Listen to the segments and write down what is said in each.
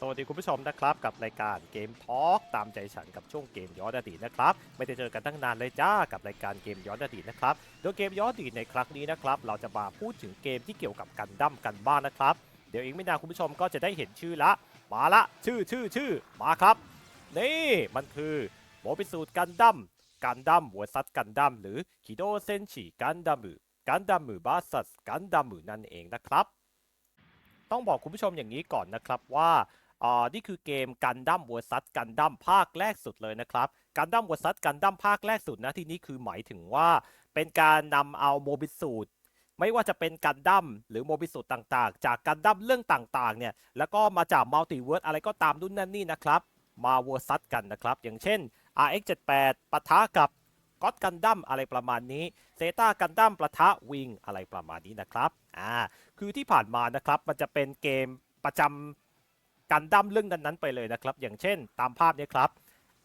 สวัสดีคุณผู้ชมนะครับกับรายการเกมทอล์กตามใจฉันกับช่วงเกมย้อนอดีตนะครับไม่ได้เจอกันตั้งนานเลยจ้ากับรายการเกมย้อนอดีตนะครับโดยเกมย้อนอดีตในครั้งนี้นะครับเราจะมาพูดถึงเกมที่เกี่ยวกับกันดั้มกันบ้านนะครับ เดี๋ยวอีกไม่นานคุณผู้ชมก็จะได้เห็นชื่อละ มาละชื่อชื่อชื่อมาครับ นี่มันคือโมบิสูตรกันดั้มกันดั้มหัวซัดกันดั้มหรือคิโดเซนชิกันดัมมือกันดัมมือบาสัสกันดัมมือนั่นเองนะครับ ต้องบอกคุณผู้ชมอย่างนี้ก่อนนะครับว่า อ่านี่คือเกมกันดั้มวอร์ซัสกันดั้มภาคแรกสุดเลยนะครับกันดั้มวอร์ซัสกันดั้มภาคแรกสุดนะที่นี้คือหมายถึงว่า เป็นการนำเอาโมบิสูตรไม่ว่าจะเป็นกันดั้มหรือโมบิสูตรต่างๆ จากกันดั้มเรื่องต่างๆเนี่ยแล้วก็มาจากมัลติเวิร์สอะไรก็ตามนู่นนั่นนี่นะครับมาวอร์ซัสกันนะครับ อย่างเช่น RX78 ปะทะกับก็อตกันดั้มอะไรประมาณนี้เซตากันดั้มประทะวิงอะไรประมาณนี้นะครับอ่าคือที่ผ่านมานะครับมันจะเป็นเกมประจำ กันดั้มเรื่องนั้นๆไปเลยนะครับ อย่างเช่นตามภาพนี้ครับ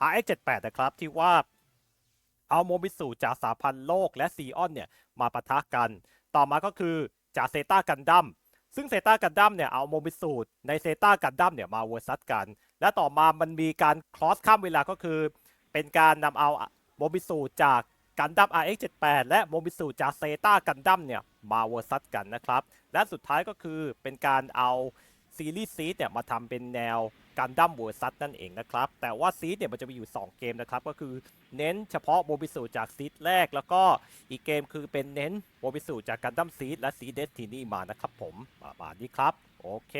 RX78 นะครับที่ว่าเอาโมบิสูจากสาพันธ์โลกและซีออนเนี่ยมาปะทะกัน ต่อมาก็คือจากเซตากันดั้มซึ่งเซตากันดั้มเนี่ยเอาโมบิสูตในเซตากันดั้มเนี่ยมาเวอร์ซัสกัน และต่อมามันมีการคลอสข้ามเวลาก็คือ เป็นการนำเอาโมบิสูจากกันดั้ม RX78 และโมบิสูจากเซตากันดั้มเนี่ยมาเวอร์ซัสกันนะครับ และสุดท้ายก็คือเป็นการเอา ซีรีส์ซีดเนี่ยมาทำเป็นแนวกันดั้มเวอร์ซัสนั่นเองนะครับ แต่ว่าซีดเนี่ยมันจะมีอยู่ 2 เกมนะครับ ก็คือเน้นเฉพาะโมบิสูจากซีดแรก แล้วก็อีกเกมคือเป็นเน้นโมบิสูจากกันดั้มซีดและซีเดสทีนี่มานะครับผมประมาณนี้ครับ โอเค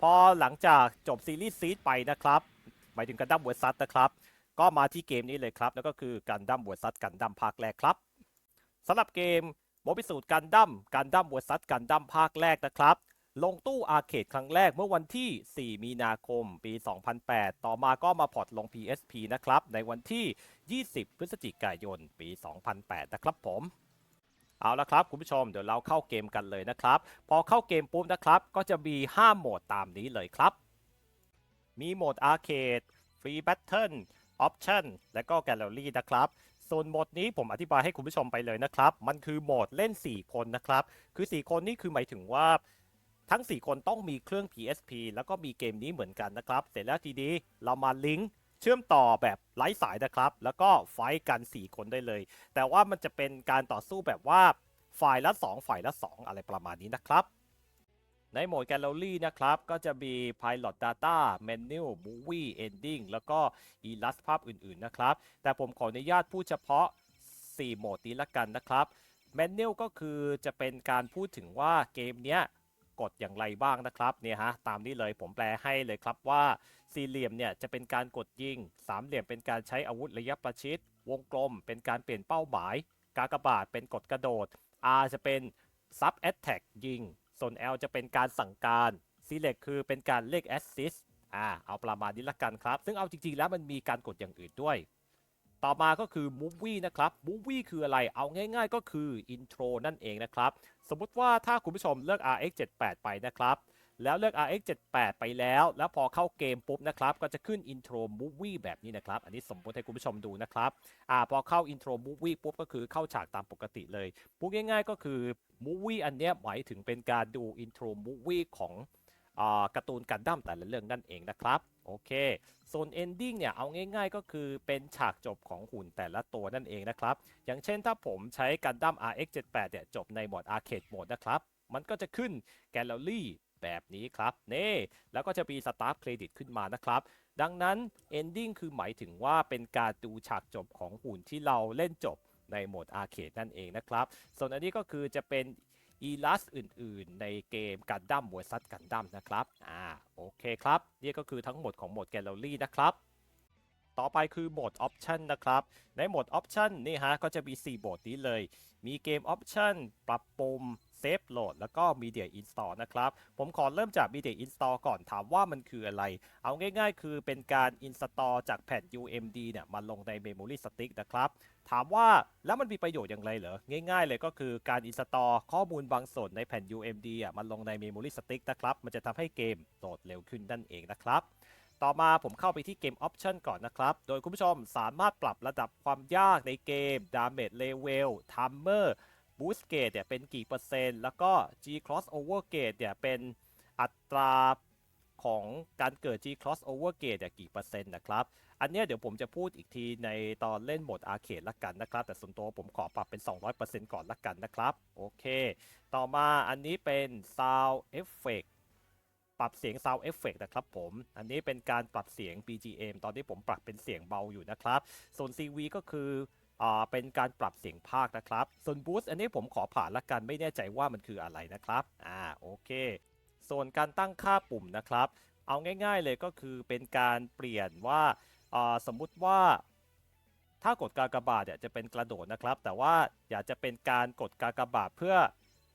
พอหลังจากจบซีรีส์ซีดไปนะครับหมายถึงกันดั้มเวอร์ซัสนะครับ ก็มาที่เกมนี้เลยครับแล้วก็คือกันดั้มเวอร์ซัสกันดั้มภาคแรกครับสำหรับเกมโมบิสูตรกันดั้มกันดั้มวอร์ซัสกันดั้มภาคแรกนะครับ ลงตู้อาร์เคดครั้งแรกเมื่อวันที่ 4 มีนาคม ปี 2008 ต่อมาก็มาพอร์ตลง PSP นะครับ ในวันที่ 20 พฤศจิกายน ปี 2008 นะครับผมเอาละครับคุณผู้ชมเดี๋ยวเราเข้าเกมกันเลยนะครับ พอเข้าเกมปุ๊บนะครับ ก็จะมี 5 โหมดตามนี้เลยครับ มีโหมดอาร์เคดฟรีแบทเทิลออปชั่นและก็แกลเลอรี่นะครับส่วนโหมดนี้ผมอธิบายให้คุณผู้ชมไปเลยนะครับ มันคือโหมดเล่น 4 คนนะครับ คือ 4 คนนี่คือหมายถึงว่า ทั้ง 4 คนต้องมีเครื่อง PSP แล้วก็มีเกมนี้เหมือนกันนะครับ เสร็จแล้วทีนี้เรามาลิงก์เชื่อมต่อแบบไร้สายนะครับ แล้วก็ไฟกัน 4 คนได้เลย แต่ว่ามันจะเป็นการต่อสู้แบบว่าฝ่ายละ 2 ฝ่ายละ 2 อะไรประมาณนี้นะครับในโหมดแกลเลอรี่นะครับ ก็จะมี Pilot Data Menu Movie Ending แล้วก็ Illust ภาพอื่น ๆ นะครับ แต่ผมขออนุญาตพูดเฉพาะ 4 โหมดนี้ละกันนะครับ Menu ก็คือจะเป็นการพูดถึงว่าเกมเนี้ย กดอย่างไรบ้างนะครับเนี่ยฮะตามนี้เลยผมแปลให้เลยครับว่าสี่เหลี่ยมเนี่ยจะเป็นการกดยิง สามเหลี่ยมเป็นการใช้อาวุธระยะประชิด วงกลมเป็นการเปลี่ยนเป้าหมาย กากบาทเป็นกดกระโดด R จะเป็น Sub Attack ยิง ส่วน L จะเป็นการสั่งการ Select คือเป็นการเลข Assist อ่าเอาประมาณนี้ละกันครับ ซึ่งเอาจริงๆแล้วมันมีการกดอย่างอื่นด้วย ต่อมาก็คือ Movie นะครับ Movie คืออะไร เอาง่ายๆ ก็คือ Intro นั่นเองนะครับ สมมติว่าถ้าคุณผู้ชมเลือก RX78 ไปนะครับ แล้วเลือก RX78 ไปแล้ว แล้วพอเข้าเกมปุ๊บนะครับ ก็จะขึ้น Intro Movie แบบนี้นะครับ อันนี้สมมติให้คุณผู้ชมดูนะครับ อ่า พอเข้า Intro Movie ปุ๊บก็คือเข้าฉากตามปกติเลย พูดง่ายๆ ก็คือ Movie อันเนี้ยหมายถึงเป็นการดู Intro Movie ของอ่าการ์ตูนกันดั้มแต่ละเรื่องนั่นเองนะครับ โอเคส่วน Ending เนี่ยเอาง่ายๆ ก็คือเป็นฉากจบของหุ่นแต่ละตัวนั่นเองนะครับ อย่างเช่นถ้าผมใช้กันดั้ม RX78 เนี่ยจบในโหมด Arcade Mode นะครับ มันก็จะขึ้นแกลเลอรี่แบบนี้ครับเน่แล้วก็จะมี Start Credit ขึ้นมานะครับ ดังนั้น Ending คือหมายถึงว่าเป็นการดูฉากจบของหุ่นที่เราเล่นจบในโหมด Arcade นั่นเองนะครับ ส่วนอันนี้ก็คือจะเป็น อีลัสอื่นๆ ในเกมกันดั้มวอร์ซัสกันดั้มนะครับ อ่า โอเคครับ นี่ก็คือทั้งหมดของโหมดแกลเลอรี่นะครับ ต่อไปคือโหมดออปชันนะครับ ในโหมดออปชันนี่ฮะ ก็จะมี 4 โหมดนี้เลย มีเกมออปชันปรับปรุงเซฟโหลดแล้วก็ Media Install นะครับ ผมขอเริ่มจาก Media Install ก่อนถามว่ามันคืออะไร เอาง่ายๆ คือเป็นการ install จากแผ่น UMD เนี่ยมาลงใน Memory Stick นะครับ ถามว่าแล้วมันมีประโยชน์อย่างไรเหรอ ง่ายๆเลยก็คือการ install ข้อมูลบางส่วนในแผ่น UMD อะมาลงใน Memory Stick นะครับ มันจะทำให้เกมโหลดเร็วขึ้นนั่นเองนะครับ ต่อมาผมเข้าไปที่เกม Option ก่อนนะครับ โดยคุณผู้ชมสามารถปรับระดับความยากในเกม Damage Level Timer Boost Gauge เนี่ยเป็นกี่เปอร์เซ็นต์ แล้วก็ G Crossover Gauge เนี่ยเป็นอัตรา ของการเกิด G crossover gate เนี่ยกี่เปอร์เซ็นต์นะครับ อันเนี้ยเดี๋ยวผมจะพูดอีกทีในตอนเล่นโหมดอาร์เคดละกันนะครับ แต่ส่วนตัวผมขอปรับเป็น 200%ก่อนละกันนะครับ โอเค ต่อมาอันนี้เป็น sound effect ปรับเสียง sound effect นะครับผม อันนี้เป็นการปรับเสียง BGM ตอนนี้ผมปรับเป็นเสียงเบาอยู่นะครับ ส่วน CV ก็คือเป็นการปรับเสียงภาคนะครับ ส่วน boost อันนี้ผมขอผ่านละกันไม่แน่ใจว่ามันคืออะไรนะครับ อ่า โอเค ส่วนการตั้งค่าปุ่มนะครับ เอาง่าย ๆเลยก็คือเป็นการเปลี่ยนว่าสมมุติว่าถ้ากดกากบาทเนี่ยจะเป็นกระโดดนะครับ แต่ว่าอยากจะเป็นการกดกากบาทเพื่อ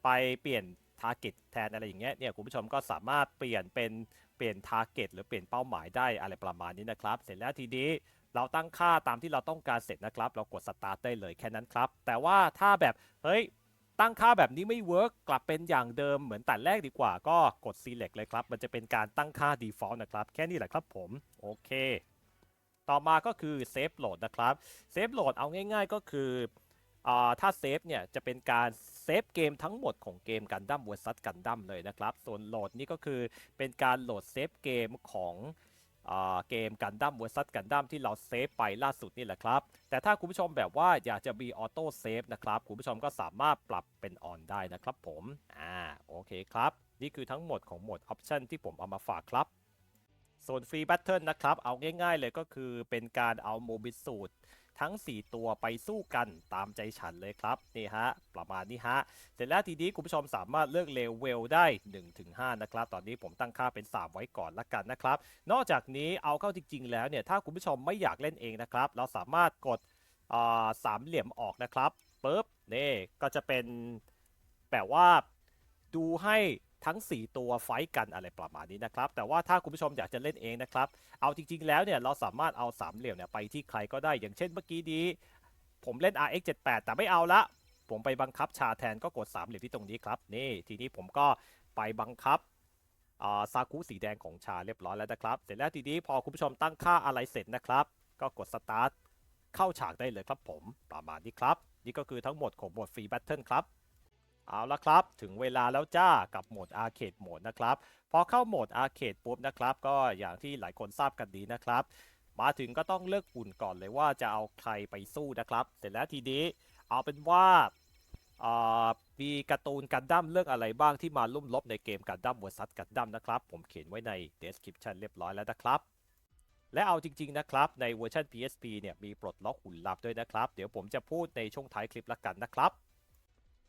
ไปเปลี่ยนทาร์เก็ตแทนอะไรอย่างเงี้ยเนี่ยคุณผู้ชมก็สามารถเปลี่ยนเป็นเปลี่ยนทาร์เก็ตหรือเปลี่ยนเป้าหมายได้อะไรประมาณนี้นะครับ เสร็จแล้วทีนี้เราตั้งค่าตามที่เราต้องการเสร็จนะครับ เรากดสตาร์ทได้เลยแค่นั้นครับ แต่ว่าถ้าแบบเฮ้ย ตั้งค่าแบบนี้ไม่เวิร์กกลับเป็นอย่างเดิมเหมือนแต่แรกดีกว่าก็กด select เลยครับ มันจะเป็นการตั้งค่า default นะครับ แค่นี้แหละครับผม โอเค ต่อมาก็คือ save load นะครับ save load เอาง่าย ๆ ก็คืออาถ้า save เนี่ยจะเป็นการเซฟเกมทั้งหมดของเกมกันดั้ม vs กันดั้มเลยนะครับ ส่วนโหลดนี่ก็คือเป็นการโหลดเซฟเกมของ เกมกันดั้ม vs กันดั้มที่เราเซฟไปล่าสุดนี่แหละครับ แต่ถ้าคุณผู้ชมแบบว่าอยากจะมีออโต้เซฟนะครับคุณผู้ชมก็สามารถปรับเป็นออนได้นะครับผมอ่าโอเคครับ นี่คือทั้งหมดของโหมดออปชันที่ผมเอามาฝากครับส่วนฟรีแบทเทิลนะครับ เอาง่ายๆเลยก็คือเป็นการเอาโมบิสูต ทั้ง 4 ตัวไปสู้กันตามใจฉันเลยครับนี่ฮะประมาณนี้ฮะเสร็จแล้วทีนี้คุณผู้ชมสามารถเลือกเลเวลได้ 1-5 นะครับ ตอนนี้ผมตั้งค่าเป็น 3 ไว้ก่อนละกันนะครับ นอกจากนี้เอาเข้าจริง ๆ แล้วเนี่ยถ้าคุณผู้ชมไม่อยากเล่นเองนะครับ เราสามารถกดสามเหลี่ยมออกนะครับปุ๊บนี่ก็จะเป็นแบบว่าดูให้ ทั้ง 4 ตัวไฟกันอะไรประมาณนี้นะครับ แต่ว่าถ้าคุณผู้ชมอยากจะเล่นเองนะครับ เอาจริง ๆ แล้วเนี่ยเราสามารถเอาสามเหลี่ยมเนี่ยไปที่ใครก็ได้ อย่างเช่นเมื่อกี้นี้ ผมเล่น RX 78แต่ไม่เอาละ ผมไปบังคับชาแทนก็กดสามเหลี่ยมที่ตรงนี้ครับ นี่ทีนี้ผมก็ไปบังคับาซากุสีแดงของชาเรียบร้อยแล้วนะครับ เสร็จแล้วทีนี้พอคุณผู้ชมตั้งค่าอะไรเสร็จนะครับ ก็กดสตาร์ทเข้าฉากได้เลยครับผมประมาณนี้ครับ นี่ก็คือทั้งหมดของโหมดฟรีแบทเทิลครับ เอาละครับ ถึงเวลาแล้วจ้ากับโหมดอาร์เคดโหมดนะครับ พอเข้าโหมดอาร์เคดปุ๊บนะครับ ก็อย่างที่หลายคนทราบกันดีนะครับ มาถึงก็ต้องเลือกหุ่นก่อนเลยว่าจะเอาใครไปสู้นะครับ เสร็จแล้วทีนี้เอาเป็นว่าอ่ามีการ์ตูนกันดั้มเรื่องอะไรบ้างที่มาลุ่มลบในเกมกันดั้ม vs กันดั้มนะครับ ผมเขียนไว้ใน description เรียบร้อยแล้วนะครับและเอาจริง ๆ นะครับ ในเวอร์ชัน PSP เนี่ยมีปลดล็อกหุ่นลับด้วยนะครับ เดี๋ยวผมจะพูดในช่วงท้ายคลิปละกันนะครับ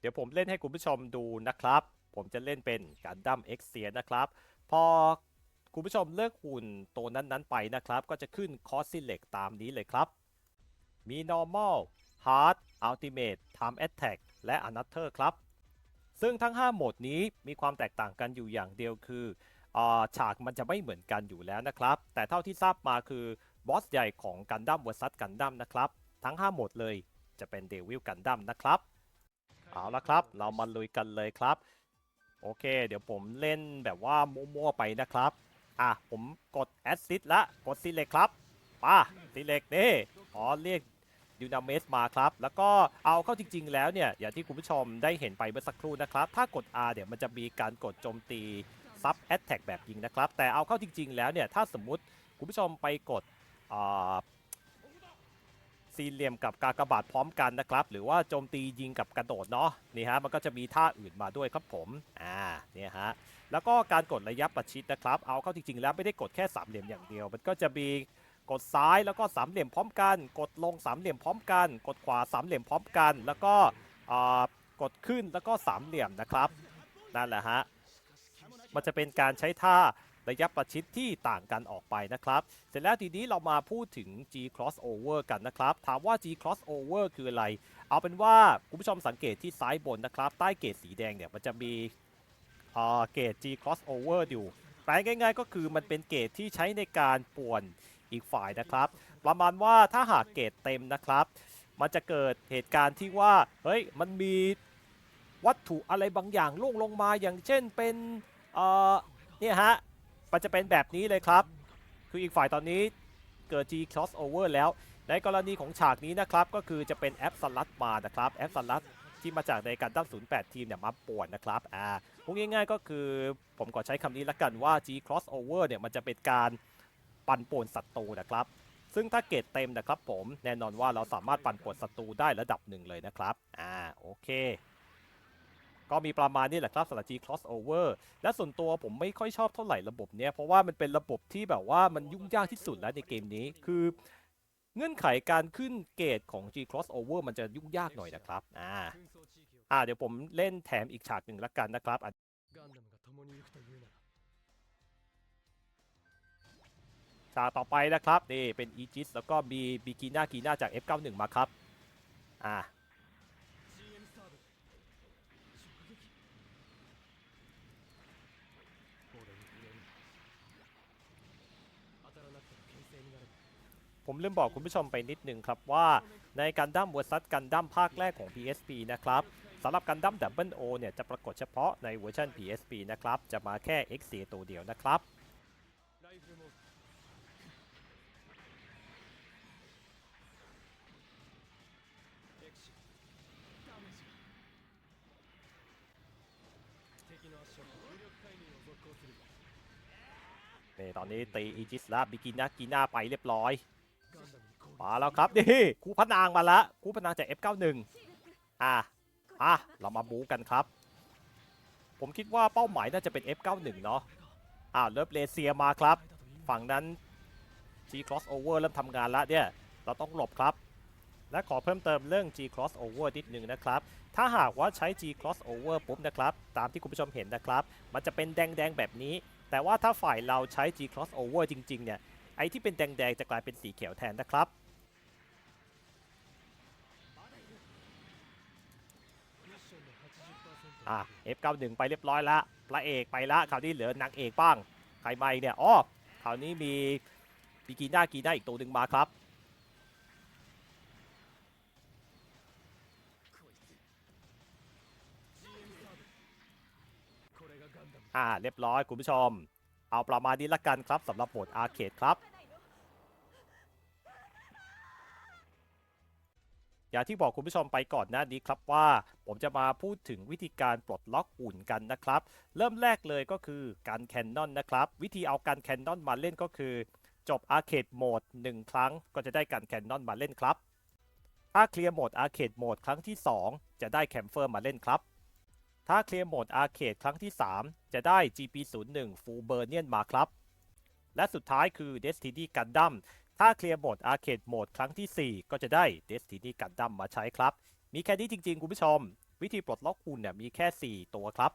เดี๋ยวผมเล่นให้คุณผู้ชมดูนะครับ ผมจะเล่นเป็นกันดั้ม X เซียนะครับ พอคุณผู้ชมเลือกหุ่นตัวนั้นๆไปนะครับ ก็จะขึ้นคอสซิเล็กตามนี้เลยครับ มี normal hard ultimate time attack และ another ครับ ซึ่งทั้ง 5 โหมดนี้มีความแตกต่างกันอยู่อย่างเดียวคืออฉากมันจะไม่เหมือนกันอยู่แล้วนะครับ แต่เท่าที่ทราบมาคือบอสใหญ่ของกันดั้ม vs กันดั้มนะครับ ทั้ง 5 โหมดเลยจะเป็นเดวิลกันดั้มนะครับ เอาละครับ เรามาลุยกันเลยครับ โอเค เดี๋ยวผมเล่นแบบว่ามั่วๆไปนะครับ อะ ผมกด Assist ละ กด Select ครับป่ะ Select นี่อ๋อเรียกยูนาเมสมาครับ แล้วก็เอาเข้าจริง ๆ แล้วเนี่ย อย่างที่คุณผู้ชมได้เห็นไปเมื่อสักครู่นะครับ ถ้ากด R เนี่ยมันจะมีการกดโจมตีซับแอตแทกแบบยิงนะครับ แต่เอาเข้าจริง ๆ แล้วเนี่ย ถ้าสมมุติคุณผู้ชมไปกดอ่า สี่เหลี่ยมกับกากบาทพร้อมกันนะครับ หรือว่าโจมตียิงกับกระโดดเนาะนี่ฮะมันก็จะมีท่าอื่นมาด้วยครับผมอ่าเนี่ยฮะแล้วก็การกดระยะประชิดนะครับ เอาเข้าจริงๆแล้วไม่ได้กดแค่สามเหลี่ยมอย่างเดียว มันก็จะมีกดซ้ายแล้วก็สามเหลี่ยมพร้อมกัน กดลงสามเหลี่ยมพร้อมกัน กดขวาสามเหลี่ยมพร้อมกัน แล้วก็กดขึ้นแล้วก็สามเหลี่ยมนะครับนั่นแหละฮะมันจะเป็นการใช้ท่า ระยะประชิดที่ต่างกันออกไปนะครับ เสร็จแล้วทีนี้เรามาพูดถึง G crossover กันนะครับ ถามว่า G crossover คืออะไร เอาเป็นว่าคุณผู้ชมสังเกตที่ซ้ายบนนะครับ ใต้เกจสีแดงเนี่ยมันจะมีเกจ G crossover อยู่แปลง่าย ๆ ก็คือมันเป็นเกจที่ใช้ในการป่วนอีกฝ่ายนะครับ ประมาณว่าถ้าหากเกจเต็มนะครับ มันจะเกิดเหตุการณ์ที่ว่าเฮ้ยมันมีวัตถุอะไรบางอย่างล่วงลงมาอย่างเช่นเป็นเนี่ยฮะ มันจะเป็นแบบนี้เลยครับ คืออีกฝ่ายตอนนี้เกิด G crossover แล้ว ในกรณีของฉากนี้นะครับ ก็คือจะเป็นแอปสลัดมานะครับแอปสลัดที่มาจากในการตั้ง08 ทีมเนี่ยมาป่วนนะครับอ่าพูดง่ายๆก็คือผมขอใช้คำนี้ละกันว่า G crossover เนี่ยมันจะเป็นการปั่นป่วนศัตรูนะครับ ซึ่งถ้าเกรดเต็มนะครับผมแน่นอนว่าเราสามารถปั่นป่วนศัตรูได้ระดับหนึ่งเลยนะครับอ่าโอเค ก็มีประมาณนี้แหละครับสำหจีค G อสโอเวอร์และส่วนตัวผมไม่ค่อยชอบเท่าไหร่ระบบเนี้ยเพราะว่ามันเป็นระบบที่แบบว่ามันยุ่งยากที่สุดแล้วในเกมนี้คือเงื่อนไขการขึ้นเกรดของ G crossover มันจะยุ่งยากหน่อยนะครับอ่าอ่าเดี๋ยวผมเล่นแถมอีกฉากหนึ่งละกันนะครับฉากต่อไปนะครับนี่เป็นอีจิสแล้วก็มีบิกิน่ากีน่าจาก F91 มาครับอ่า ผมลืมบอกคุณผู้ชมไปนิดนึงครับว่าในการดั้มเวอร์ซัสการดั้มภาคแรกของ PSP นะครับสำหรับการดั้มดับเบิลโอเนี่ยจะปรากฏเฉพาะในเวอร์ชัน PSP นะครับ จะมาแค่ X4 ตัวเดียวนะครับเนี่ตอนนี้ตีอีจิสลาบิกินากินาไปเรียบร้อย มาแล้วครับนี่คู่พระนางมาละคู่พระนางจาก F91 อะอะเรามาบู๊กันครับ ผมคิดว่าเป้าหมายน่าจะเป็น F91 เนาะอ่าเลิฟเลเซียมาครับ ฝั่งนั้น G crossover เริ่มทำงานแล้วเนี่ยเราต้องหลบครับ และขอเพิ่มเติมเรื่อง G crossover นิดนึงนะครับ ถ้าหากว่าใช้ G crossover ปุ๊บนะครับ ตามที่คุณผู้ชมเห็นนะครับ มันจะเป็นแดงๆแบบนี้ แต่ว่าถ้าฝ่ายเราใช้ G crossover จริงๆเนี่ยไอ้ที่เป็นแดงๆจะกลายเป็นสีเขียวแทนนะครับ อะ F91 ไปเรียบร้อยละพระเอกไปละคราวนี้เหลือนางเอกบ้างใครไม่เนี่ยอ๋อคราวนี้มีมีกีน่ากีน่าอีกตัวหนึ่งมาครับอ่าเรียบร้อยคุณผู้ชม เอาประมาณนี้ละกันครับสำหรับบทอาร์เคดครับ อย่างที่บอกคุณผู้ชมไปก่อนหน้านี้ครับว่า ผมจะมาพูดถึงวิธีการปลดล็อกอุ่นกันนะครับ เริ่มแรกเลยก็คือการแคนนอนนะครับ วิธีเอาการแคนนอนมาเล่นก็คือ จบอาร์เคดโหมด1ครั้งก็จะได้การแคนนอนมาเล่นครับ ถ้าเคลียร์โหมดอาร์เคดโหมดครั้งที่ 2 จะได้แคมเฟอร์มาเล่นครับ ถ้าเคลียร์โหมดอาร์เคดครั้งที่ 3 จะได้ GP01 Full b u r n i a n มาครับและสุดท้ายคือ Destiny Gundam ถ้าเคลียร์โหมดอาร์เคดโหมดครั้งที่ 4 ก็จะได้ Destiny Gundam มาใช้ครับ มีแค่นี้จริง ๆ คุณผู้ชม วิธีปลดล็อกหุ่นเนี่ยมีแค่ 4 ตัวครับ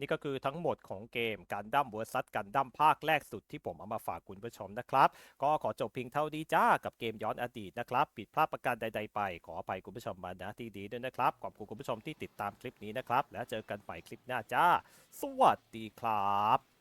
นี่ก็คือทั้งหมดของเกมการดั้มเวอร์ซัสกันดั้มภาคแรกสุดที่ผมเอามาฝากคุณผู้ชมนะครับ ก็ขอจบเพียงเท่านี้จ้ากับเกมย้อนอดีตนะครับผิดพลาดประการใด ๆ ไป ขออภัยคุณผู้ชมมาณที่ดีด้วยนะครับ ขอบคุณคุณผู้ชมที่ติดตามคลิปนี้นะครับ แล้วเจอกันใหม่คลิปหน้าจ้า สวัสดีครับ